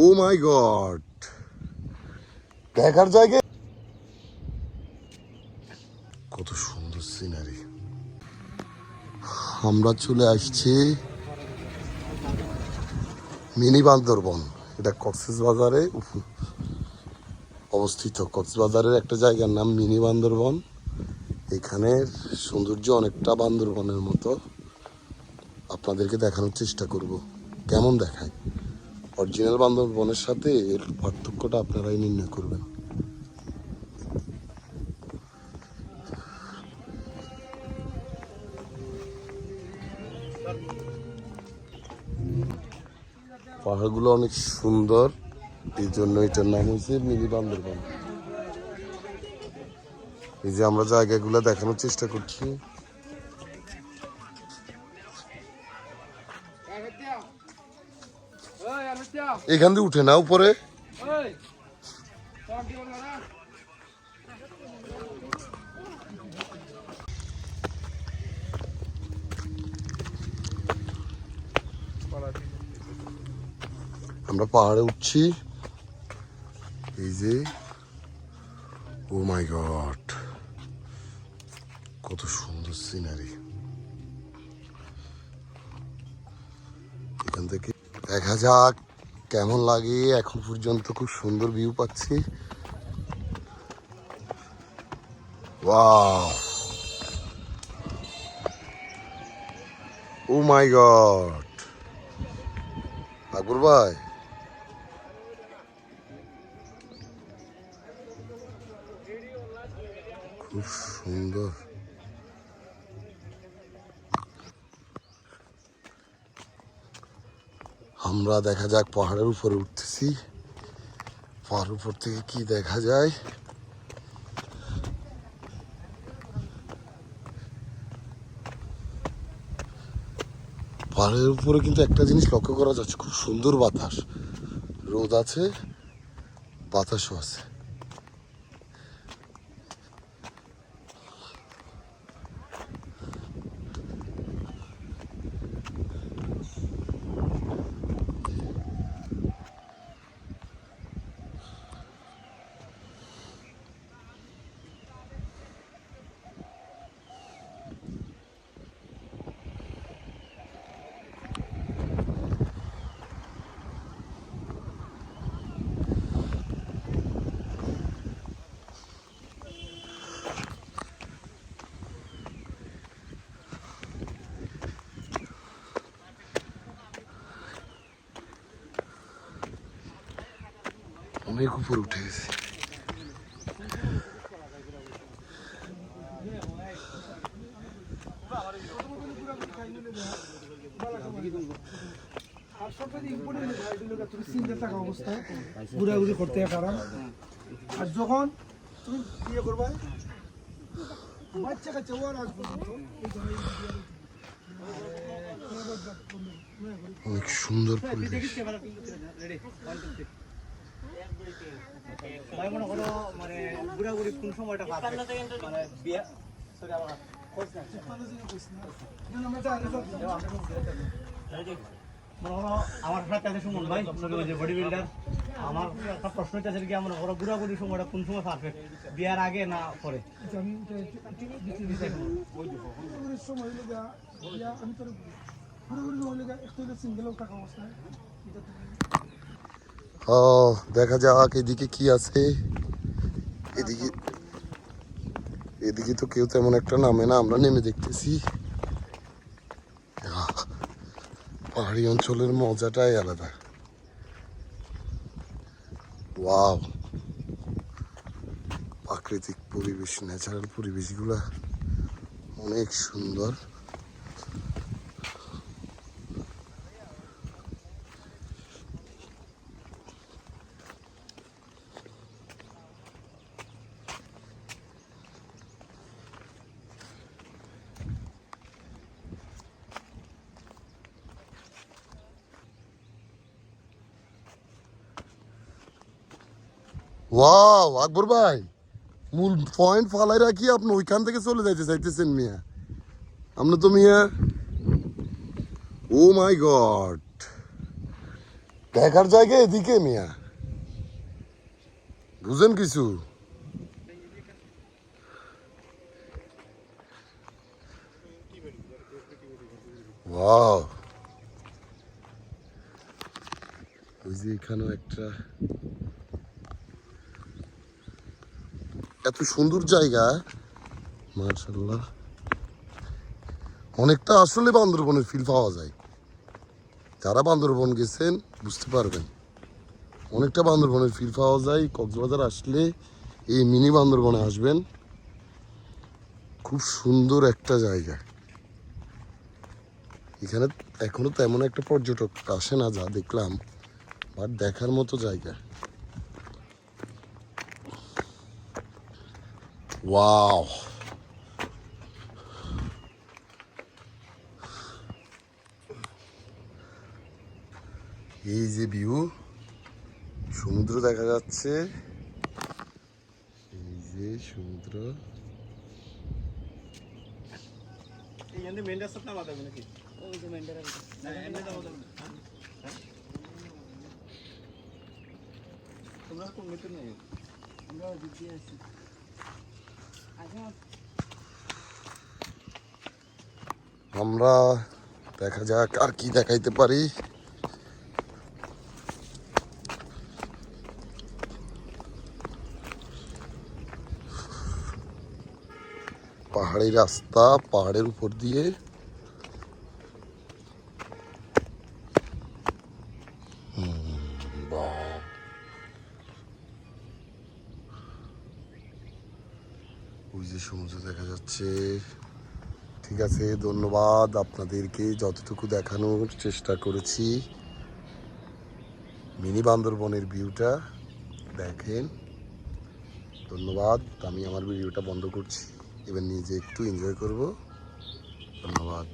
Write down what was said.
ও মাই god. দেখার জায়গা? কত সুন্দর সিনারি আমরা চলে আসছি মিনি বান্দরবন। এটা কক্সেস বাজারে। অবস্থিত কক্সবাজারের একটা জায়গার নাম মিনি বান্দরবন। এখানের সৌন্দর্য অনেকটা বান্দরবনের মতো। আপনাদেরকে দেখানোর চেষ্টা করব। কেমন দেখায়? অরিজিনাল বান্দরবনের সাথে এর পার্থক্যটা আপনারাই নির্ণয় করবেন। পাহাড়গুলো অনেক সুন্দর। এই জন্য এটার নাম হয়েছে মিনি বান্দরবন। এই যে আমরা জায়গাগুলো দেখানোর চেষ্টা করছি। এখান দিয়ে উঠে না উপরে। আমরা পাহাড়ে উঠছি। এই যে, ও মাই গড, কত সুন্দর সিনারি। এখান থেকে দেখা যাক কেমন লাগে? এখন পর্যন্ত খুব সুন্দর ভিউ পাচ্ছি। ও মাই গড আকবর ভাই। খুব সুন্দর। আমরা দেখা যাক পাহাড়ের উপরে উঠতেছি। পাহাড়ের উপর থেকে কি দেখা যায়? পাহাড়ের উপরে কিন্তু একটা জিনিস লক্ষ্য করা যাচ্ছে, খুব সুন্দর বাতাস। রোদ আছে, বাতাসও আছে। অনেক উপরে উঠে গেছে। ঘুরাঘুরি করতে আর যখন তুমি বিয়ে করবে বাচ্চা কাচ্চা ওর আজ পর্যন্ত এই ধরনের অনেক সুন্দর পরিবেশ। ভাই মনে করো মানে ঘুরাঘুরি কোন সময়টা মানে বিয়ে সরি আমার আমার আছে সুমন ভাই বডি বিল্ডার আমার একটা প্রশ্ন কোন সময় পারফেক্ট বিয়ার আগে না পরে আমি তোর গা একটু হইলে থাকা অবস্থায় এটা ও, দেখা যাক এদিকে কি আছে। এদিকে এদিকে তো কেউ তেমন একটা নামে না, আমরা নেমে দেখতেছি। পাহাড়ি অঞ্চলের মজাটাই আলাদা। ওয়াও। প্রাকৃতিক পরিবেশ ন্যাচারাল পরিবেশগুলা অনেক সুন্দর। ওয়াও, আকবর ভাই। মূল পয়েন্ট ফালাই রাখি আপনি, ওইখান থেকে চলে যাইতে চাইতেছেন মিয়া। আপনি তো মিয়া ও মাই গড দেখার জায়গা এদিকে মিয়া। বুঝেন কিছু? ওয়াও। ওই যে এখানেও একটা এত সুন্দর জায়গা। মার্শাল্লাহ অনেকটা আসলে বান্দরবনের ফিল পাওয়া যায়। যারা বান্দরবন গেছেন, বুঝতে পারবেন। অনেকটা বান্দরবনের ফিল পাওয়া যায়। কক্সবাজার আসলে এই মিনি বান্দরবনে আসবেন। খুব সুন্দর একটা জায়গা। এখানে এখনও তেমন একটা পর্যটক আসে না যা দেখলাম বাট দেখার মতো জায়গা। ওয়াও এই যে ভিউ সমুদ্র দেখা যাচ্ছে এই যে সমুদ্র এইখান থেকে মেন রাস্তা নামা যাবে নাকি না, এমনি যাওয়া যাবে না। হ্যাঁ? তোমরা কোন মিটার নেই আমরা দেখা যাক আর কি দেখাইতে পারি। পাহাড়ি রাস্তা পাহাড়ের উপর দিয়ে ওই যে সমুদ্র দেখা যাচ্ছে। ঠিক আছে, ধন্যবাদ আপনাদেরকে যতটুকু দেখানোর চেষ্টা করেছি। মিনি বান্দরবনের ভিউটা দেখেন। ধন্যবাদ, আমি আমার ভিডিওটা বন্ধ করছি। এবার নিজে একটু এনজয় করব। ধন্যবাদ।